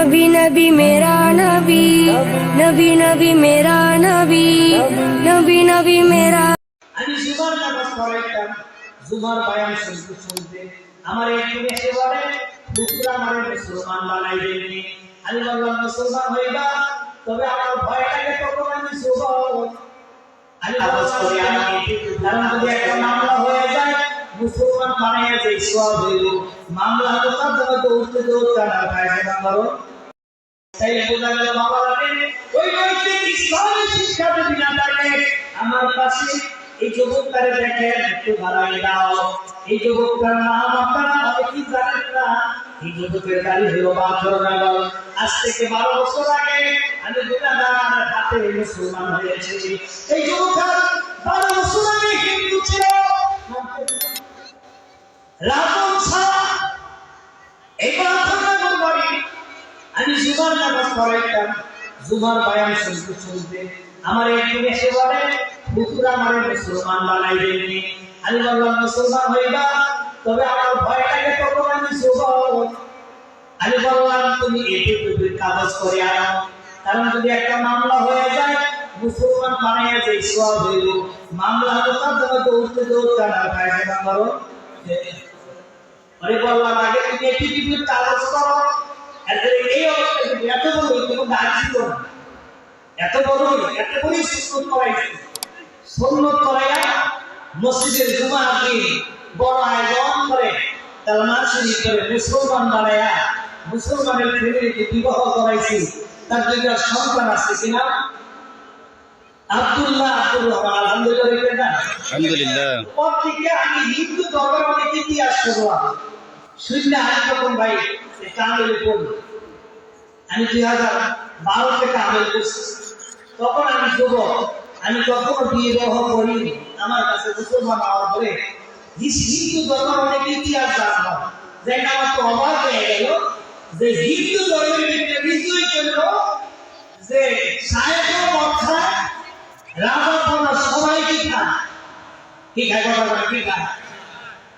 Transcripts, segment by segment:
नबी नबी मेरा नबी नबी नबी मेरा नबी नबी नबी मेरा আমি জুমার নামাজ পড়াইতাম জুমার বায়ান শুনতে শুনতে আমার একটু এসে বলে হুজুর আমার মুসলমান বানাই দেননি আমি বললাম মুসলমান হইবা তবে আমার ভয় লাগে তখন আমি যুবক আমি আওয়াজ করি আমি কারণ যদি একটা মামলা হয়ে যায় মুসলমান বানাইয়া যে সব হইল মামলা তো তার জন্য তো উঠতে তো টানা খায় না করো তাই বোঝা গেল বাবা লাগে ওই নৈতিক ইসলামের শিক্ষা যদি না থাকে, আমার পাশে এই যুবকটারে দেখেন একটু ভাড়াই দাও। এই যুবকটার নাম আপনারা অনেকেই জানেন না? এই যুবকের গাড়ি হলো বাথর বাথরনগর আজ থেকে বারো বছর আগে আমি গুণাগার হাতে মুসলমান হয়েছি। এই যুবকটা বারো বছর আগে হিন্দু ছিল। রাবণ আমি জুমার নামাজ পড়াইতাম। জুমার বায়ান শুনতে শুনতে আমার একটু এসে বলে হুজুর আমার মুসলমান বানাই দেননি আমি বললাম, মুসলমান হইবা, তবে আমার ভয় লাগে তখন আমি যুবক আমি বললাম, তুমি এটি তুমি কাগজ করে আনো। কারণ যদি একটা মামলা হয়ে যায়, মুসলমান বানাইয়া যে সব হইল, মামলা তো তার জন্য তো উঠতে তো টানা খায় না করো আরে বললাম, আগে তুমি একটি তুমি কাগজ করো। এই অবস্থা এত বড় কোনো গাছ ছিল এত বড় এত বড় সুন্নত করাইছে সুন্নত করাইয়া মসজিদের জুমা দিন বড় আয়োজন করে কালমার শরীফ করে মুসলমান বানাইয়া মুসলমানের ফ্যামিলিকে বিবাহ করাইছি তার দুইটা সন্তান আছে কিনা? আব্দুল্লাহ আব্দুল রহমান আলহামদুলিল্লাহ আলহামদুলিল্লাহ। পর আমি হিন্দু ধর্মের অনেক ইতিহাস করলাম শূন্য আরেক রকম ভাই কামেল পড়ল আমি দুই হাজার বারোতে কামেল করছি। তখন আমি যুবক, আমি কখনো বিবাহ করিনি। আমার কাছে মুসলমান হওয়ার পরে হিন্দু ধর্মের অনেক ইতিহাস জানলাম যে আমার তো অবাক হয়ে গেল যে হিন্দু ধর্মের বিজয় করল যে সাহেব কথা রাজা সবাই কি খায়। কি খায় কথা কি খায়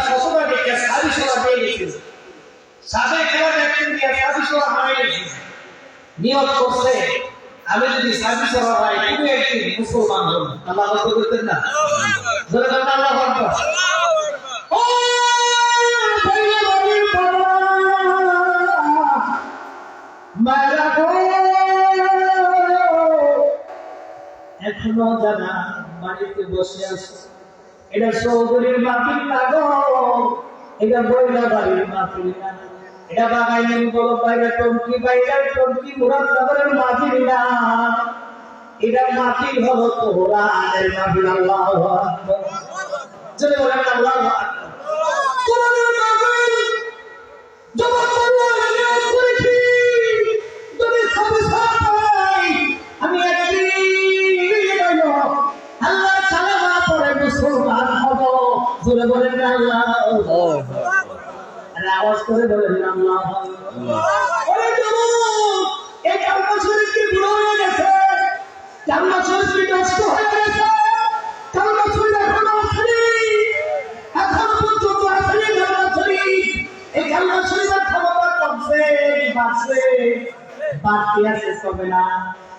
শ্বশুরা দেখে সাবি সেবা পেয়ে গেছে সাবে খেলা দেখতে দিয়ে সাবি সেবা হারাই গেছে নিয়ত করছে আমি যদি সাবি সেবা পাই তুমি একদিন মুসলমান গো, এখনও জানা বাড়িতে বসে আছে? এটা সৌদরের মাটির না এটা বইলা বাড়ির মাটির না এটা বাগাইলেন বলো বাইরে টঙ্কি বাইরে, টঙ্কি মুরাদ সাগরের মাটির না এটা মাটির হলো তোরা আল্লাহ আল্লাহ আল্লাহ জোরে বলেন আল্লাহ। আওয়াজ করে বলেন আছে কমে না।